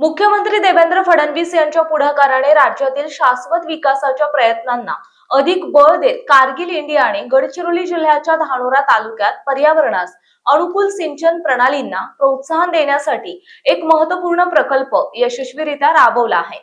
मुख्यमंत्री देवेंद्र फडणवीस यांच्या पुढाकाराने राज्यातील शाश्वत विकासाच्या प्रयत्नांना अधिक बळ देत कारगिल इंडिया गडचिरोली जिल्ह्याच्या धानोरा तालुक्यात पर्यावरणास अनुकूल सिंचन प्रणालींना प्रोत्साहन देण्यासाठी एक महत्त्वपूर्ण प्रकल्प यशस्वीरित्या राबवला आहे.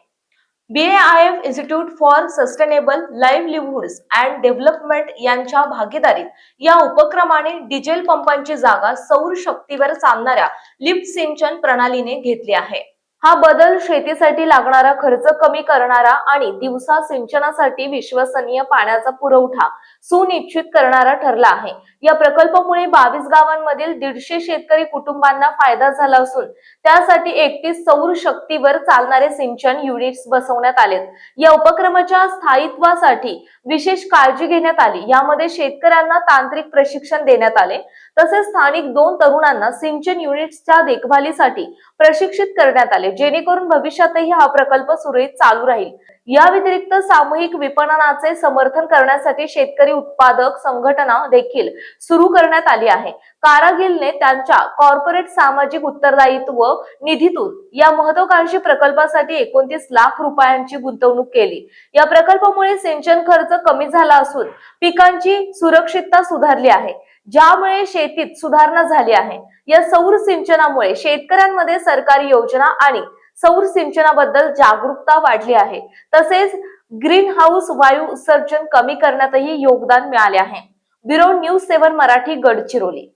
BAIF institute for sustainable livelihoods and development यांच्या भागीदारीत या उपक्रमाने डिझेल पंपांची जागा सौर शक्तीवर चालणाऱ्या लिफ्ट सिंचन प्रणालीने घेतली आहे. हा बदल शेतीसाठी लागणारा खर्च कमी करणारा आणि दिवसा सिंचनासाठी विश्वसनीय पाण्याचा पुरवठा सुनिश्चित करणारा ठरला आहे. या प्रकल्पामुळे बावीस गावांमधील दीडशे शेतकरी कुटुंबांना फायदा झाला असून त्यासाठी एकतीस सौर शक्तीवर चालणारे सिंचन युनिट्स बसवण्यात आले या उपक्रमाच्या स्थायित्वासाठी विशेष काळजी घेण्यात आली. यामध्ये शेतकऱ्यांना तांत्रिक प्रशिक्षण देण्यात आले. तसेच स्थानिक दोन तरुणांना सिंचन युनिट्सच्या देखभालीसाठी प्रशिक्षित करण्यात आले. जेणेकरून भविष्यातही हा प्रकल्प सुरळीत चालू राहील. या व्यतिरिक्त सामूहिक विपणनाचे समर्थन करण्यासाठी शेतकरी उत्पादक संघटना देखील सुरू करण्यात आली आहे. कारागिलने त्यांच्या कॉर्पोरेट सामाजिक उत्तरदायित्व निधीतून या महत्वाकांक्षी प्रकल्पासाठी एकोणतीस लाख रुपयांची गुंतवणूक केली. या प्रकल्पामुळे सिंचन खर्च कमी झाला असून पिकांची सुरक्षितता सुधारली आहे. ज्यामुळे शेतीत सुधारणा झाली आहे. या सौर सिंचनामुळे शेतकऱ्यांमध्ये सरकारी योजना आणि सौर सिंचनाबद्दल जागरूकता वाढली आहे. तसेच ग्रीन हाऊस वायू उत्सर्जन कमी करण्यातही योगदान मिळाले आहे. Bureau news seven Marathi Gadchiroli.